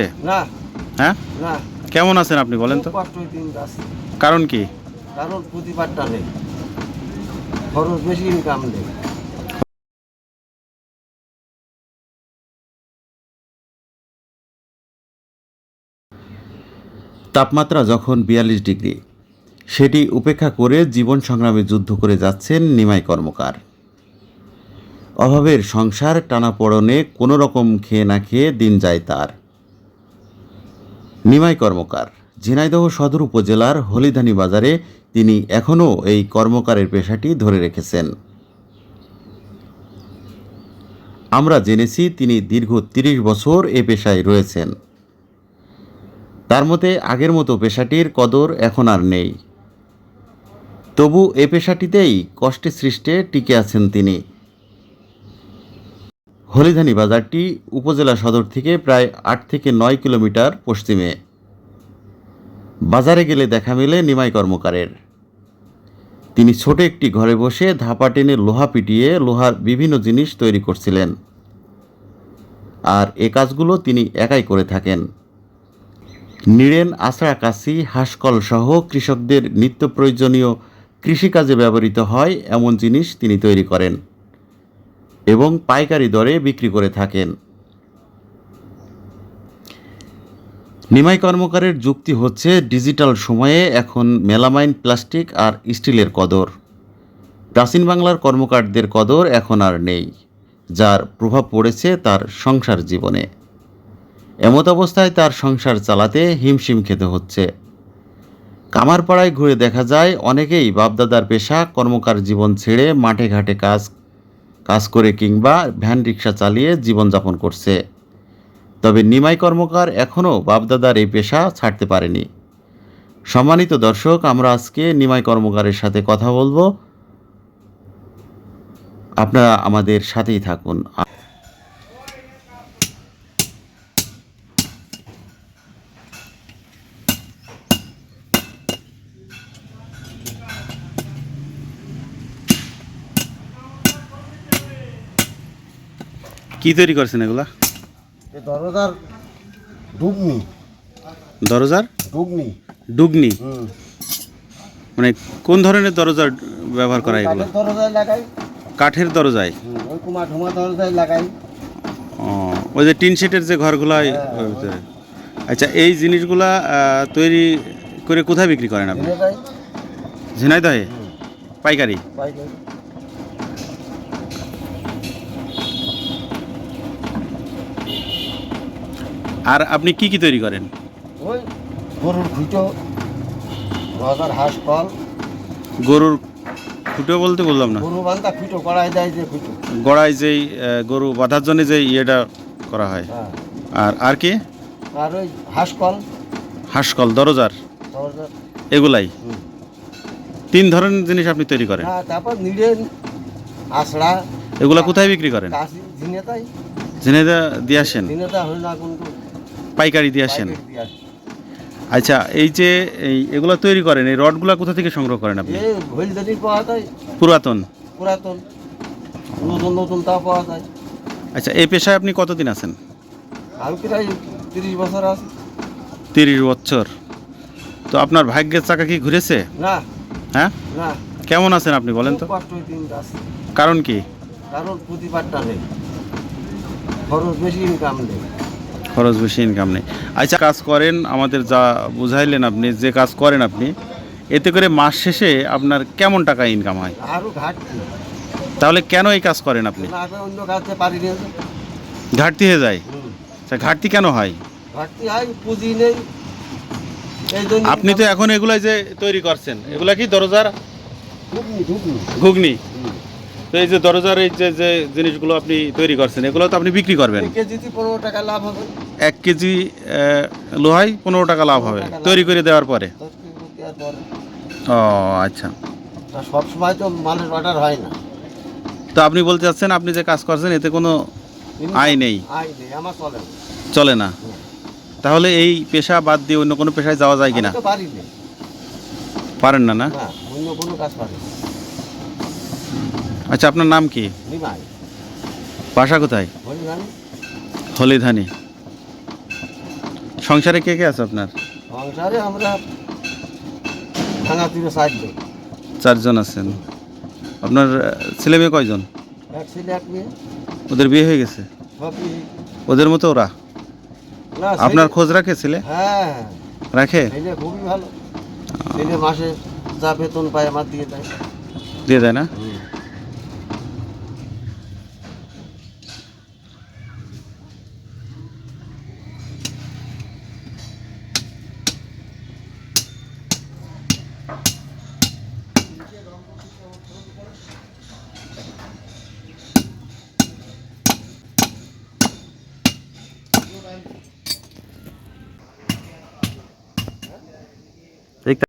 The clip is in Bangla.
না। হ্যাঁ? না। কেমন আছেন আপনি বলেন তো? কারণ কি? কারণ প্রতিবাদটা নেই। খরচ বেশি ইনকাম নেই। তাপমাত্রা যখন বিয়াল্লিশ ডিগ্রি সেটি উপেক্ষা করে জীবন সংগ্রামে যুদ্ধ করে যাচ্ছেন নিমাই কর্মকার। অভাবের সংসার টানাপড়নে কোনো রকম খেয়ে না খেয়ে দিন যায় তার। নিমাই কর্মকার। ঝিনাইদহ সদর উপজেলার হলিধানি বাজারে তিনি এখনও এই কর্মকারের পেশাটি ধরে রেখেছেন। আমরা জেনেছি তিনি দীর্ঘ তিরিশ বছর এ পেশায় রয়েছেন। তার মতে আগের মতো পেশাটির কদর এখন আর নেই। তবু এ পেশাটিতেই কষ্টে সৃষ্টে টিকে আছেন তিনি। হলিধানি বাজারটি উপজেলা সদর থেকে প্রায় আট থেকে নয় কিলোমিটার পশ্চিমে। বাজারে গেলে দেখা মেলে নিমাই কর্মকারের। তিনি ছোট একটি ঘরে বসে ধাপা টেনে লোহা পিটিয়ে লোহার বিভিন্ন জিনিস তৈরি করছিলেন। আর এ কাজগুলো তিনি একাই করে থাকেন। নিড়েন আশড়া কাশি, হাঁসকল সহ কৃষকদের নিত্য প্রয়োজনীয় কৃষিকাজে ব্যবহৃত হয় এমন জিনিস তিনি তৈরি করেন। এবং পাইকারি দরে বিক্রি করে থাকেন। নিমাই কর্মকারের যুক্তি হচ্ছে, ডিজিটাল সময়ে এখন মেলামাইন প্লাস্টিক আর স্টিলের কদর। প্রাচীন বাংলার কর্মকারদের কদর এখন আর নেই, যার প্রভাব পড়েছে তার সংসার জীবনে। এমত অবস্থায় তার সংসার চালাতে হিমশিম খেতে হচ্ছে। কামারপাড়ায় ঘুরে দেখা যায়, অনেকেই বাপদাদার পেশা কর্মকার জীবন ছেড়ে মাঠে ঘাটে কাজ কাজ করে কিংবা ভ্যান রিক্সা চালিয়ে জীবনযাপন করছে। তবে নিমাই কর্মকার এখনও বাপদাদার এই পেশা ছাড়তে পারেনি। সম্মানিত দর্শক, আমরা আজকে নিমাই কর্মকারের সাথে কথা বলব। আপনারা আমাদের সাথেই থাকুন। কি তৈরি করছেন এগুলা? দরজার ডুবনি। দরজার? ডুবনি। ডুগনি মানে কোন ধরনের দরজার ব্যবহার করা এগুলো? কাঠের দরজায় লাগাই। কাঠের দরজায়? ওই কুমা ঠুমা দরজায় লাগাই। ও, ওই যে টিন শেটের যে ঘরগুলো হয়। আচ্ছা এই জিনিসগুলা তৈরি করে কোথায় বিক্রি করেন আপনি? ঝিনাইদহে। পাইকারি? পাইকারি। আর আপনি কি কি তৈরি করেন? ওই গরুর খুঁটো রজার হাঁস কল গরুর খুঁটো বলতে বললাম না। গরু বান্ধা খুঁটো দেয় যে খুঁটো। গড়ায় যেই গরু বাঁধার জন্য যে ইয়েটা করা হয়। হ্যাঁ। আর আর কি? আর ওই হাঁস কল হাঁসকল দরজার? দরজার। এগুলাই? তিন ধরনের জিনিস আপনি তৈরি করেন? হ্যাঁ তারপর নিড়েন আছড়া এগুলা কোথায় বিক্রি করেন? ঝিনেতাই দিয়ে আসেন? কিন্তু পাইকারি দিয়ে আসেন। আচ্ছা এই যে এই এগুলা তৈরি করেন এই রডগুলা কোথা থেকে সংগ্রহ করেন আপনি? পুরাতন? পুরাতন। নতুন নতুন তা পাওয়া যায়। আচ্ছা এই পেশায় আপনি কতদিন আছেন? আমি প্রায় তিরিশ বছর আছে। তিরিশ বছর। তো আপনার ভাগ্যের চাকা কি ঘুরেছে? না। হ্যাঁ? না। কেমন আছেন আপনি বলেন তো? কারণ কি? কারণ প্রতিবাদটা নেই। খরচ বেশি ইনকাম নেই। খরচ বেশি ইনকাম নেই। আচ্ছা কাজ করেন আমাদের যা বুঝাইলেন আপনি যে কাজ করেন আপনি এতে করে মাস শেষে আপনার কেমন টাকা ইনকাম হয়? ঘাটতি। তাহলে কেন এই কাজ করেন আপনি? না করে অন্য কাজে পারি না। ঘাটতি হয়ে যায়। আচ্ছা ঘাটতি কেন হয়? ঘাটতি হয় পুঁজি নেই। এই জন্য আপনি তো এখন এগুলাই যে তৈরি করছেন এগুলা কি দরজার? ঘুগনি তো এই যে দরজার এই যে যে জিনিসগুলো আপনি তৈরি করছেন এগুলো তো আপনি বিক্রি করবেন। কেজিতে পনেরো টাকা লাভ হবে। এক কেজি লোহাই পনেরো টাকা লাভ হবে তৈরি করে দেওয়ার পরে? ও আচ্ছা। সব সময় তো মালের অর্ডার হয় না। তো আপনি বলতে চাচ্ছেন আপনি যে কাজ করছেন এতে কোনো আয় নেই? আমার চলে না। চলে না? তাহলে এই পেশা বাদ দিয়ে অন্য কোনো পেশায় যাওয়া যায় কিনা? পারেন না? না অন্য কোনো কাজ পারি না। আচ্ছা আপনার নাম কি? বাসা কোথায়? হলিধানি। সংসারে কে কে আছে আপনার? সংসারে আমরা চারজন। আছেন। আপনার ছেলে মেয়ে কয়জন? এক ছেলে এক মেয়ে। ওদের বিয়ে হয়ে গেছে? ওদের মতো ওরা? আপনার খোঁজ রাখে ছেলে? হ্যাঁ। রাখে? ছেলে খুবই ভালো। ছেলে মাসে যা বেতন পায় আমার দিয়ে দেয়। দিয়ে দেয় না?